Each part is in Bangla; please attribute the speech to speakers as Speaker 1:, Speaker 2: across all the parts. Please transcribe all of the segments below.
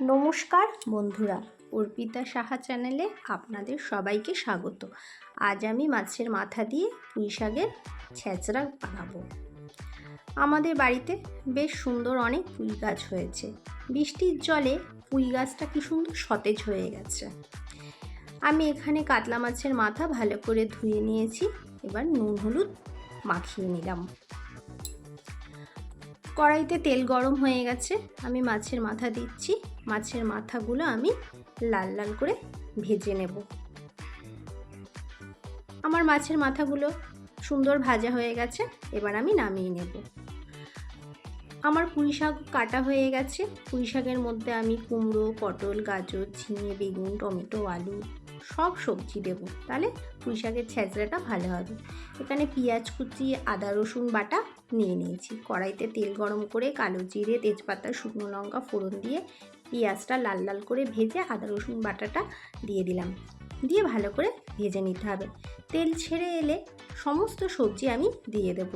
Speaker 1: নমস্কার বন্ধুরা, অর্পিতা সাহা চ্যানেলে আপনাদের সবাইকে স্বাগত। আজ আমি মাছের মাথা দিয়ে পুঁই শাকের ছেঁচড়া বানাবো। আমাদের বাড়িতে বেশ সুন্দর অনেক পুঁই গাছ হয়েছে। বৃষ্টির জলে পুঁই গাছটা কি সুন্দর সতেজ হয়ে গেছে। আমি এখানে কাতলা মাছের মাথা ভালো করে ধুয়ে নিয়েছি, এবার নুন, হলুদ মাখিয়ে নিলাম। কড়াইতে তেল গরম হয়ে গেছে। আমি মাছের মাথা দিচ্ছি। মাছের মাথাগুলো আমি লাল লাল করে ভেজে নেব। আমার মাছের মাথাগুলো সুন্দর ভাজা হয়ে গেছে। এবার আমি নামিয়ে নেব। আমার পুঁই শাক কাটা হয়ে গেছে। পুঁই শাকের মধ্যে আমি কুমড়ো, পটল, গাজর, ঝিঙে, বেগুন, টমেটো, আলু সব সবজি দেবো। তাহলে পুঁই শাকের ছেঁচড়াটা ভালো হবে। এখানে পেঁয়াজ কুচি, আদা, রসুন বাটা নিয়ে নিয়েছি। কড়াইতে তেল গরম করে কালো জিরে, তেজপাতা, শুকনো লঙ্কা ফোড়ন দিয়ে পেঁয়াজটা লাল লাল করে ভেজে আদা, রসুন বাটাটা দিয়ে দিলাম। দিয়ে ভালো করে ভেজে নিতে হবে। তেল ছেড়ে এলে সমস্ত সবজি আমি দিয়ে দেব।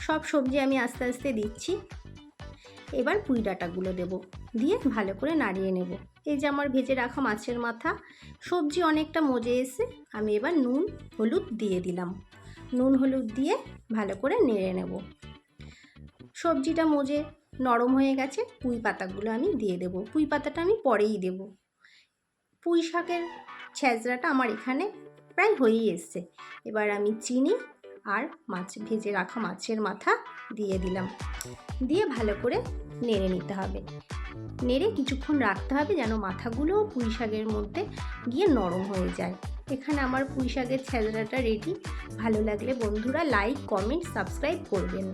Speaker 1: সব সবজি আমি আস্তে আস্তে দিচ্ছি। এবার পুঁই ডাঁটাগুলো দেবো। দিয়ে ভালো করে নাড়িয়ে নেব। এই যে আমার ভেজে রাখা মাছের মাথা, সবজি অনেকটা মজে এসে আমি এবার নুন, হলুদ দিয়ে দিলাম। নুন, হলুদ দিয়ে ভালো করে নেড়ে নেব। সবজিটা মজে নরম হয়ে গেছে, পুঁই পাতাগুলো আমি দিয়ে দেব। পুঁই পাতাটা আমি পরেই দেব। পুঁই শাকের ছেঁচড়াটা আমার এখানে প্রায় হয়েই এসছে। এবার আমি চিনি আর মাছ ভেজে রাখা মাছের মাথা দিয়ে দিলাম। দিয়ে ভালো করে নেড়ে নিতে হবে। নেড়ে কিছুক্ষণ রাখতে হবে যেন মাথাগুলোও পুঁই শাকের মধ্যে গিয়ে নরম হয়ে যায়। এখানে আমার পুঁই শাকের ছেঁচড়াটা রেডি ভালো লাগলে বন্ধুরা লাইক কমেন্ট সাবস্ক্রাইব করবেন।